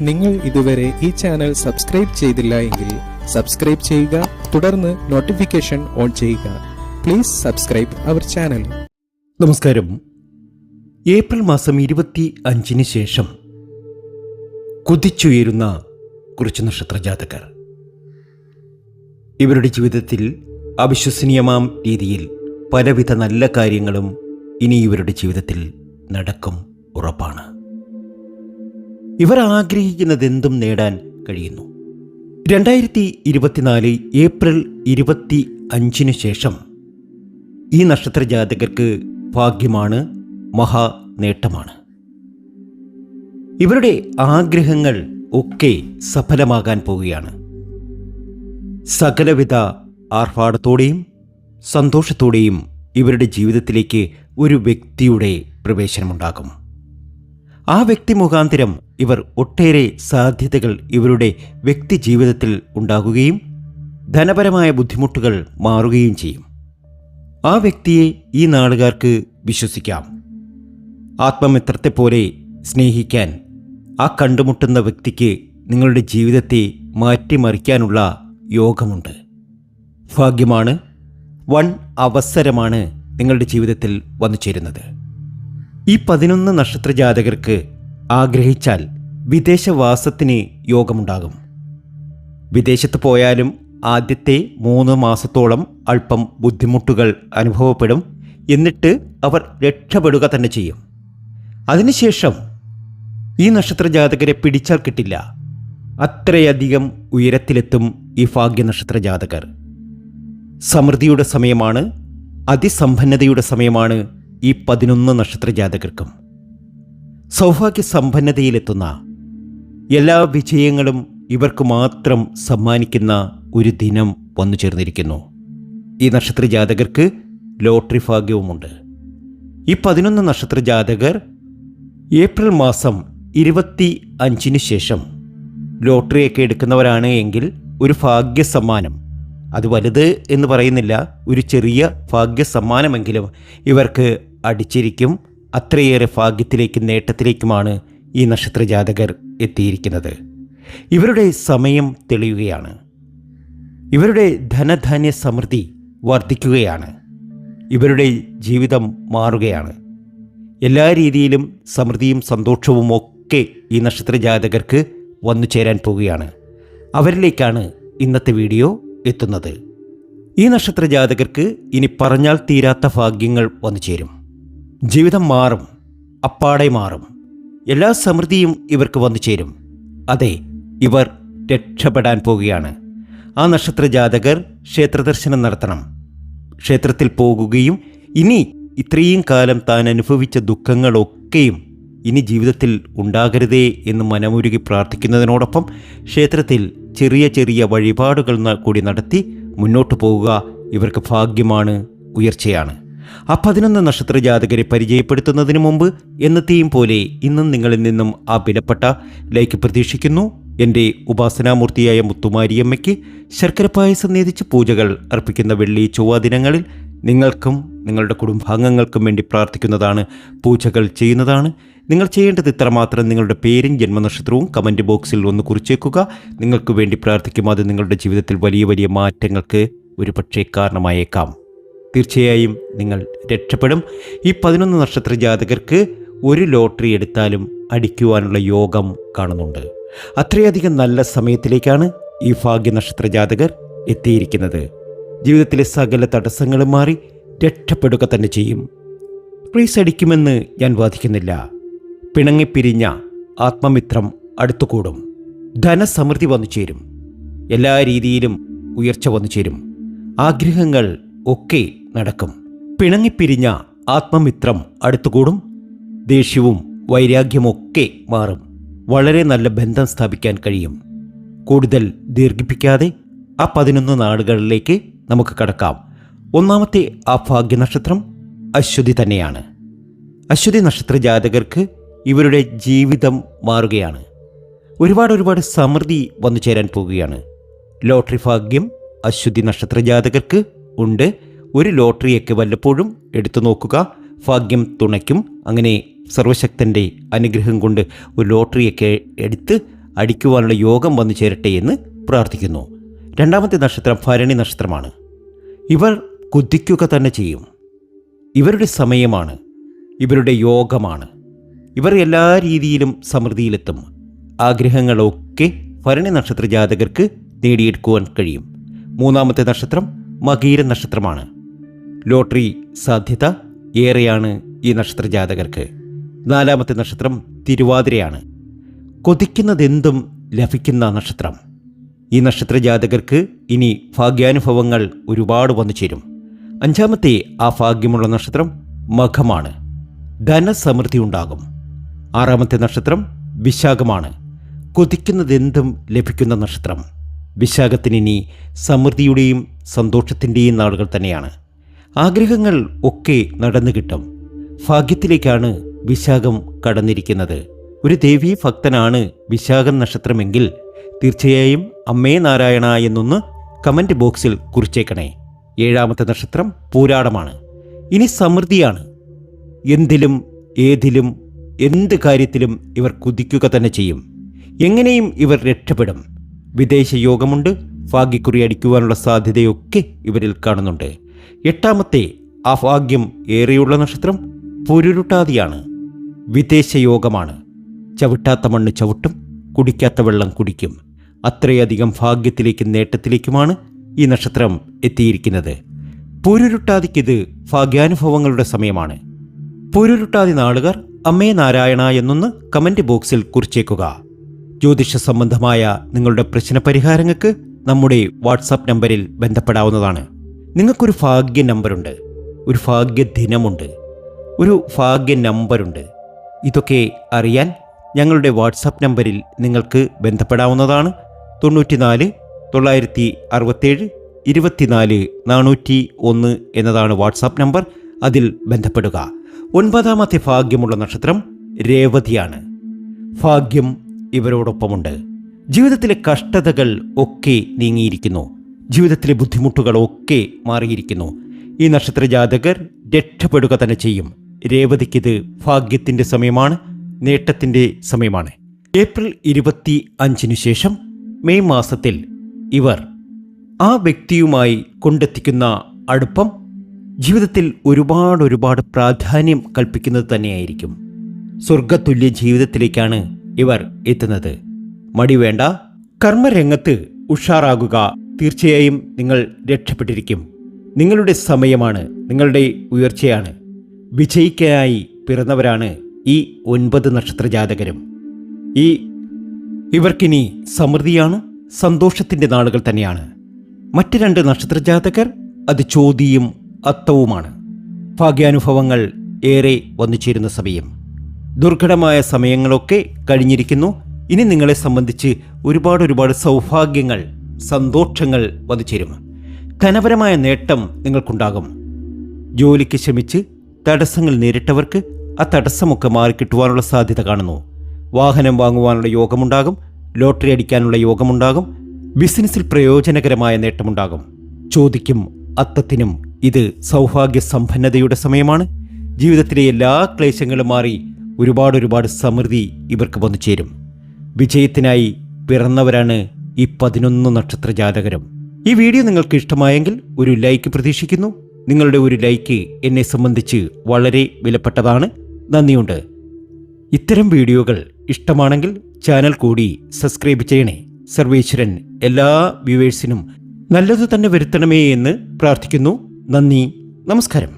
നിങ്ങൾ ഇതുവരെ ഈ ചാനൽ സബ്സ്ക്രൈബ് ചെയ്തില്ല എങ്കിൽ സബ്സ്ക്രൈബ് ചെയ്യുക തുടർന്ന് നോട്ടിഫിക്കേഷൻ ഓൺ ചെയ്യുക. പ്ലീസ് സബ്സ്ക്രൈബ് അവർ ചാനൽ നമസ്കാരം. ഏപ്രിൽ മാസം ഇരുപത്തി അഞ്ചിന് ശേഷം കുതിച്ചുയരുന്ന കുറച്ച് നക്ഷത്ര ജാതകർ ഇവരുടെ ജീവിതത്തിൽ അവിശ്വസനീയമാം രീതിയിൽ പലവിധ നല്ല കാര്യങ്ങളും ഇനി ഇവരുടെ ജീവിതത്തിൽ നടക്കും ഉറപ്പാണ്. ഇവർ ആഗ്രഹിക്കുന്നതെന്തും നേടാൻ കഴിയുന്നു. രണ്ടായിരത്തി ഇരുപത്തിനാല് ഏപ്രിൽ ഇരുപത്തി അഞ്ചിന് ശേഷം ഈ നക്ഷത്ര ജാതകർക്ക് ഭാഗ്യമാണ് മഹാ നേട്ടമാണ്. ഇവരുടെ ആഗ്രഹങ്ങൾ ഒക്കെ സഫലമാകാൻ പോവുകയാണ്. സകലവിധ ആർഭാടത്തോടെയും സന്തോഷത്തോടെയും ഇവരുടെ ജീവിതത്തിലേക്ക് ഒരു വ്യക്തിയുടെ പ്രവേശനമുണ്ടാകും. ആ വ്യക്തി മുഖാന്തരം ഇവർ ഒട്ടേറെ സാധ്യതകൾ ഇവരുടെ വ്യക്തി ജീവിതത്തിൽ ഉണ്ടാകുകയും ധനപരമായ ബുദ്ധിമുട്ടുകൾ മാറുകയും ചെയ്യും. ആ വ്യക്തിയെ ഈ നാടുകാർക്ക് വിശ്വസിക്കാം. ആത്മമിത്രത്തെ പോലെ സ്നേഹിക്കാൻ ആ കണ്ടുമുട്ടുന്ന വ്യക്തിക്ക് നിങ്ങളുടെ ജീവിതത്തെ മാറ്റിമറിക്കാനുള്ള യോഗമുണ്ട്. ഭാഗ്യമാണ് വൺ അവസരമാണ് നിങ്ങളുടെ ജീവിതത്തിൽ വന്നു ചേരുന്നത്. ഈ പതിനൊന്ന് നക്ഷത്ര ജാതകർക്ക് ആഗ്രഹിച്ചാൽ വിദേശവാസത്തിന് യോഗമുണ്ടാകും. വിദേശത്ത് പോയാലും ആദ്യത്തെ മൂന്ന് മാസത്തോളം അല്പം ബുദ്ധിമുട്ടുകൾ അനുഭവപ്പെടും. എന്നിട്ട് അവർ രക്ഷപ്പെടുക തന്നെ ചെയ്യും. അതിനുശേഷം ഈ നക്ഷത്ര ജാതകരെ പിടിച്ചാൽ കിട്ടില്ല. അത്രയധികം ഉയരത്തിലെത്തും ഈ ഭാഗ്യ നക്ഷത്ര ജാതകർ സമൃദ്ധിയുടെ സമയമാണ് അതിസമ്പന്നതയുടെ സമയമാണ് ഈ പതിനൊന്ന് നക്ഷത്ര ജാതകർക്കും സൗഭാഗ്യ സമ്പന്നതയിലെത്തുന്ന എല്ലാ വിജയങ്ങളും ഇവർക്ക് മാത്രം സമ്മാനിക്കുന്ന ഒരു ദിനം വന്നു ചേർന്നിരിക്കുന്നു. ഈ നക്ഷത്ര ജാതകർക്ക് ലോട്ടറി ഭാഗ്യവുമുണ്ട്. ഈ പതിനൊന്ന് നക്ഷത്ര ജാതകർ ഏപ്രിൽ മാസം ഇരുപത്തി അഞ്ചിന് ശേഷം ലോട്ടറിയൊക്കെ എടുക്കുന്നവരാണ് എങ്കിൽ ഒരു ഭാഗ്യ സമ്മാനം അത് വലുത് എന്ന് പറയുന്നില്ല ഒരു ചെറിയ ഭാഗ്യ സമ്മാനമെങ്കിലും ഇവർക്ക് അടിച്ചിരിക്കും. അത്രയേറെ ഭാഗ്യത്തിലേക്കും നേട്ടത്തിലേക്കുമാണ് ഈ നക്ഷത്ര ജാതകർ എത്തിയിരിക്കുന്നത്. ഇവരുടെ സമയം തെളിയുകയാണ്. ഇവരുടെ ധനധാന്യ സമൃദ്ധി വർദ്ധിക്കുകയാണ്. ഇവരുടെ ജീവിതം മാറുകയാണ്. എല്ലാ രീതിയിലും സമൃദ്ധിയും സന്തോഷവും ഒക്കെ ഈ നക്ഷത്ര ജാതകർക്ക് വന്നു ചേരാൻ പോവുകയാണ്. അവരിലേക്കാണ് ഇന്നത്തെ വീഡിയോ എത്തുന്നത്. ഈ നക്ഷത്ര ജാതകർക്ക് ഇനി പറഞ്ഞാൽ തീരാത്ത ഭാഗ്യങ്ങൾ വന്നു ചേരും. ജീവിതം മാറും അപ്പാടെ മാറും. എല്ലാ സമൃദ്ധിയും ഇവർക്ക് വന്നു ചേരും. അതെ ഇവർ രക്ഷപ്പെടാൻ പോവുകയാണ്. ആ നക്ഷത്ര ജാതകർ ക്ഷേത്രദർശനം നടത്തണം. ക്ഷേത്രത്തിൽ പോകുകയും ഇനി ഇത്രയും കാലം താൻ അനുഭവിച്ച ദുഃഖങ്ങളൊക്കെയും ഇനി ജീവിതത്തിൽ ഉണ്ടാകരുതേ എന്ന് മനമുരുകി പ്രാർത്ഥിക്കുന്നതിനോടൊപ്പം ക്ഷേത്രത്തിൽ ചെറിയ ചെറിയ വഴിപാടുകൾ കൂടി നടത്തി മുന്നോട്ട് പോവുക ഇവർക്ക് ഭാഗ്യമാണ് ഉയർച്ചയാണ്. ആ പതിനൊന്ന് നക്ഷത്ര ജാതകരെ പരിചയപ്പെടുത്തുന്നതിന് മുമ്പ് എന്നത്തെയും പോലെ ഇന്നും നിങ്ങളിൽ നിന്നും ആ വിലപ്പെട്ട ലൈക്ക് പ്രതീക്ഷിക്കുന്നു. എന്റെ ഉപാസനാമൂർത്തിയായ മുത്തുമാരിയമ്മയ്ക്ക് ശർക്കര പായസം നേതിച്ച് പൂജകൾ അർപ്പിക്കുന്ന വെള്ളി ചൊവ്വ ദിനങ്ങളിൽ നിങ്ങൾക്കും നിങ്ങളുടെ കുടുംബാംഗങ്ങൾക്കും വേണ്ടി പ്രാർത്ഥിക്കുന്നതാണ് പൂജകൾ ചെയ്യുന്നതാണ്. നിങ്ങൾ ചെയ്യേണ്ടത് ഇത്രമാത്രം നിങ്ങളുടെ പേരും ജന്മനക്ഷത്രവും കമന്റ് ബോക്സിൽ ഒന്ന് കുറിച്ചേക്കുക. നിങ്ങൾക്ക് വേണ്ടി പ്രാർത്ഥിക്കും അത് നിങ്ങളുടെ ജീവിതത്തിൽ വലിയ വലിയ മാറ്റങ്ങൾക്ക് ഒരുപക്ഷേ കാരണമായേക്കാം. തീർച്ചയായും നിങ്ങൾ രക്ഷപ്പെടും. ഈ പതിനൊന്ന് നക്ഷത്ര ജാതകർക്ക് ഒരു ലോട്ടറി എടുത്താലും അടിക്കുവാനുള്ള യോഗം കാണുന്നുണ്ട്. അത്രയധികം നല്ല സമയത്തിലേക്കാണ് ഈ ഭാഗ്യ നക്ഷത്ര ജാതകർ എത്തിയിരിക്കുന്നത്. ജീവിതത്തിലെ സകല തടസ്സങ്ങളും മാറി രക്ഷപ്പെടുക തന്നെ ചെയ്യും. പ്രീസ് അടിക്കുമെന്ന് ഞാൻ വാദിക്കുന്നില്ല. പിണങ്ങിപ്പിരിഞ്ഞ ആത്മമിത്രം അടുത്തുകൂടും. ധനസമൃദ്ധി വന്നു ചേരും. എല്ലാ രീതിയിലും ഉയർച്ച വന്നു ചേരും. ആഗ്രഹങ്ങൾ ഒക്കെ നടക്കും. പിണങ്ങിപ്പിരിഞ്ഞ ആത്മമിത്രം അടുത്തുകൂടും. ദേഷ്യവും വൈരാഗ്യമൊക്കെ മാറും. വളരെ നല്ല ബന്ധം സ്ഥാപിക്കാൻ കഴിയും. കൂടുതൽ ദീർഘിപ്പിക്കാതെ ആ പതിനൊന്ന് നാടുകളിലേക്ക് നമുക്ക് കടക്കാം. ഒന്നാമത്തെ ആ ഭാഗ്യനക്ഷത്രം അശ്വതി തന്നെയാണ്. അശ്വതി നക്ഷത്ര ജാതകർക്ക് ഇവരുടെ ജീവിതം മാറുകയാണ്. ഒരുപാട് ഒരുപാട് സമൃദ്ധി വന്നു ചേരാൻ പോവുകയാണ്. ലോട്ടറി ഭാഗ്യം അശ്വതി നക്ഷത്ര ജാതകർക്ക് ഉണ്ട്. ഒരു ലോട്ടറിയൊക്കെ വല്ലപ്പോഴും എടുത്തു നോക്കുക. ഭാഗ്യം തുണയ്ക്കും. അങ്ങനെ സർവശക്തന്റെ അനുഗ്രഹം കൊണ്ട് ഒരു ലോട്ടറിയൊക്കെ എടുത്ത് അടിക്കുവാനുള്ള യോഗം വന്നു ചേരട്ടെ എന്ന് പ്രാർത്ഥിക്കുന്നു. രണ്ടാമത്തെ നക്ഷത്രം ഭരണി നക്ഷത്രമാണ്. ഇവർ കുതിക്കുക തന്നെ ചെയ്യും. ഇവരുടെ സമയമാണ്. ഇവരുടെ യോഗമാണ്. ഇവർ എല്ലാ രീതിയിലും സമൃദ്ധിയിലെത്തും. ആഗ്രഹങ്ങളൊക്കെ ഭരണി നക്ഷത്ര ജാതകർക്ക് നേടിയെടുക്കുവാൻ കഴിയും. മൂന്നാമത്തെ നക്ഷത്രം മകീര നക്ഷത്രമാണ്. ലോട്ടറി സാധ്യത ഏറെയാണ് ഈ നക്ഷത്ര ജാതകർക്ക്. നാലാമത്തെ നക്ഷത്രം തിരുവാതിരയാണ്. കൊതിക്കുന്നതെന്തും ലഭിക്കുന്ന നക്ഷത്രം. ഈ നക്ഷത്ര ജാതകർക്ക് ഇനി ഭാഗ്യാനുഭവങ്ങൾ ഒരുപാട് വന്നു ചേരും. അഞ്ചാമത്തെ ആ ഭാഗ്യമുള്ള നക്ഷത്രം മഖമാണ്. ധനസമൃദ്ധി ഉണ്ടാകും. ആറാമത്തെ നക്ഷത്രം വിശാഖമാണ്. കൊതിക്കുന്നതെന്തും ലഭിക്കുന്ന നക്ഷത്രം. വിശാഖത്തിന് ഇനി സമൃദ്ധിയുടെയും സന്തോഷത്തിന്റെയും നാളുകൾ തന്നെയാണ്. ആഗ്രഹങ്ങൾ ഒക്കെ നടന്നു കിട്ടും. ഭാഗ്യത്തിലേക്കാണ് വിശാഖം കടന്നിരിക്കുന്നത്. ഒരു ദേവീ ഭക്തനാണ് വിശാഖം നക്ഷത്രമെങ്കിൽ തീർച്ചയായും അമ്മേ നാരായണ എന്നൊന്ന് കമന്റ് ബോക്സിൽ കുറിച്ചേക്കണേ. ഏഴാമത്തെ നക്ഷത്രം പൂരാടമാണ്. ഇനി സമൃദ്ധിയാണ്. എന്തിലും ഏതിലും എന്ത് കാര്യത്തിലും ഇവർ കുതിക്കുക തന്നെ ചെയ്യും. എങ്ങനെയും ഇവർ രക്ഷപ്പെടും. വിദേശ യോഗമുണ്ട്. ഭാഗ്യക്കുറി അടിക്കുവാനുള്ള സാധ്യതയൊക്കെ ഇവരിൽ കാണുന്നുണ്ട്. എട്ടാമത്തെ ആ ഭാഗ്യം ഏറെയുള്ള നക്ഷത്രം പുരുരുട്ടാതിയാണ്. വിദേശ യോഗമാണ്. ചവിട്ടാത്ത മണ്ണ് ചവിട്ടും. കുടിക്കാത്ത വെള്ളം കുടിക്കും. അത്രയധികം ഭാഗ്യത്തിലേക്കും നേട്ടത്തിലേക്കുമാണ് ഈ നക്ഷത്രം എത്തിയിരിക്കുന്നത്. പൊരുരുട്ടാതിക്കിത് ഭാഗ്യാനുഭവങ്ങളുടെ സമയമാണ്. പൊരുരുട്ടാതി നാളുകാർ അമ്മേ നാരായണ എന്നൊന്ന് കമന്റ് ബോക്സിൽ കുറിച്ചേക്കുക. ജ്യോതിഷ സംബന്ധമായ നിങ്ങളുടെ പ്രശ്ന പരിഹാരങ്ങൾക്ക് നമ്മുടെ വാട്സാപ്പ് നമ്പറിൽ ബന്ധപ്പെടാവുന്നതാണ്. നിങ്ങൾക്കൊരു ഭാഗ്യ നമ്പറുണ്ട്. ഒരു ഭാഗ്യ ദിനമുണ്ട്. ഒരു ഭാഗ്യ നമ്പറുണ്ട്. ഇതൊക്കെ അറിയാൻ ഞങ്ങളുടെ വാട്സാപ്പ് നമ്പറിൽ നിങ്ങൾക്ക് ബന്ധപ്പെടാവുന്നതാണ് തൊണ്ണൂറ്റിനാല് തൊള്ളായിരത്തി അറുപത്തേഴ് ഇരുപത്തിനാല് നാനൂറ്റി ഒന്ന് എന്നതാണ് വാട്സാപ്പ് നമ്പർ. അതിൽ ബന്ധപ്പെടുക. ഒൻപതാമത്തെ ഭാഗ്യമുള്ള നക്ഷത്രം രേവതിയാണ്. ഭാഗ്യം ഇവരോടൊപ്പമുണ്ട്. ജീവിതത്തിലെ കഷ്ടതകൾ ഒക്കെ നീങ്ങിയിരിക്കുന്നു. ജീവിതത്തിലെ ബുദ്ധിമുട്ടുകൾ ഒക്കെ മാറിയിരിക്കുന്നു. ഈ നക്ഷത്ര ജാതകർ രക്ഷപ്പെടുക തന്നെ ചെയ്യും. രേവതിക്കിത് ഭാഗ്യത്തിന്റെ സമയമാണ്. നേട്ടത്തിന്റെ സമയമാണ്. ഏപ്രിൽ ഇരുപത്തി അഞ്ചിനു ശേഷം മെയ് മാസത്തിൽ ഇവർ ആ വ്യക്തിയുമായി കൊണ്ടെത്തിക്കുന്ന അടുപ്പം ജീവിതത്തിൽ ഒരുപാട് ഒരുപാട് പ്രാധാന്യം കൽപ്പിക്കുന്നത് തന്നെയായിരിക്കും. സ്വർഗതുല്യ ജീവിതത്തിലേക്കാണ് ഇവർ എത്തുന്നത്. മടി വേണ്ട. കർമ്മരംഗത്ത് ഉഷാറാകുക തീർച്ചയായും നിങ്ങൾ രക്ഷപ്പെട്ടിരിക്കും. നിങ്ങളുടെ സമയമാണ് നിങ്ങളുടെ ഉയർച്ചയാണ്. വിജയിക്കാനായി പിറന്നവരാണ് ഈ ഒൻപത് നക്ഷത്ര ജാതകരും ഈ ഇവർക്കിനി സമൃദ്ധിയാണ് സന്തോഷത്തിന്റെ നാളുകൾ തന്നെയാണ്. മറ്റ് രണ്ട് നക്ഷത്ര ജാതകർ അത് ചോതിയും അത്തവുമാണ്. ഭാഗ്യാനുഭവങ്ങൾ ഏറെ വന്നു ചേരുന്ന സമയം. ദുർഘടമായ സമയങ്ങളൊക്കെ കഴിഞ്ഞിരിക്കുന്നു. ഇനി നിങ്ങളെ സംബന്ധിച്ച് ഒരുപാട് ഒരുപാട് സൗഭാഗ്യങ്ങൾ സന്തോഷങ്ങൾ വന്നു ചേരും ധനപരമായ നേട്ടം നിങ്ങൾക്കുണ്ടാകും. ജോലിക്ക് ശ്രമിച്ച് തടസ്സങ്ങൾ നേരിട്ടവർക്ക് ആ തടസ്സമൊക്കെ മാറിക്കിട്ടുവാനുള്ള സാധ്യത കാണുന്നു. വാഹനം വാങ്ങുവാനുള്ള യോഗമുണ്ടാകും ലോട്ടറി അടിക്കാനുള്ള യോഗമുണ്ടാകും ബിസിനസ്സിൽ പ്രയോജനകരമായ നേട്ടമുണ്ടാകും. ചോദിക്കും അത്തത്തിനും ഇത് സൗഭാഗ്യ സമ്പന്നതയുടെ സമയമാണ്? ജീവിതത്തിലെ എല്ലാ ക്ലേശങ്ങളും മാറി ഒരുപാട് ഒരുപാട് സമൃദ്ധി ഇവർക്ക് വന്നു ചേരും. വിജയത്തിനായി പിറന്നവരാണ് ഈ പതിനൊന്ന് നക്ഷത്ര ജാതകരും. ഈ വീഡിയോ നിങ്ങൾക്ക് ഇഷ്ടമായെങ്കിൽ ഒരു ലൈക്ക് പ്രതീക്ഷിക്കുന്നു. നിങ്ങളുടെ ഒരു ലൈക്ക് എന്നെ സംബന്ധിച്ച് വളരെ വിലപ്പെട്ടതാണ്. നന്ദിയുണ്ട്. ഇത്തരം വീഡിയോകൾ ഇഷ്ടമാണെങ്കിൽ ചാനൽ കൂടി സബ്സ്ക്രൈബ് ചെയ്യണേ. സർവേശ്വരൻ എല്ലാ വ്യൂവേഴ്സിനും നല്ലത് തന്നെ വരുത്തണമേ എന്ന് പ്രാർത്ഥിക്കുന്നു. നന്ദി. നമസ്കാരം.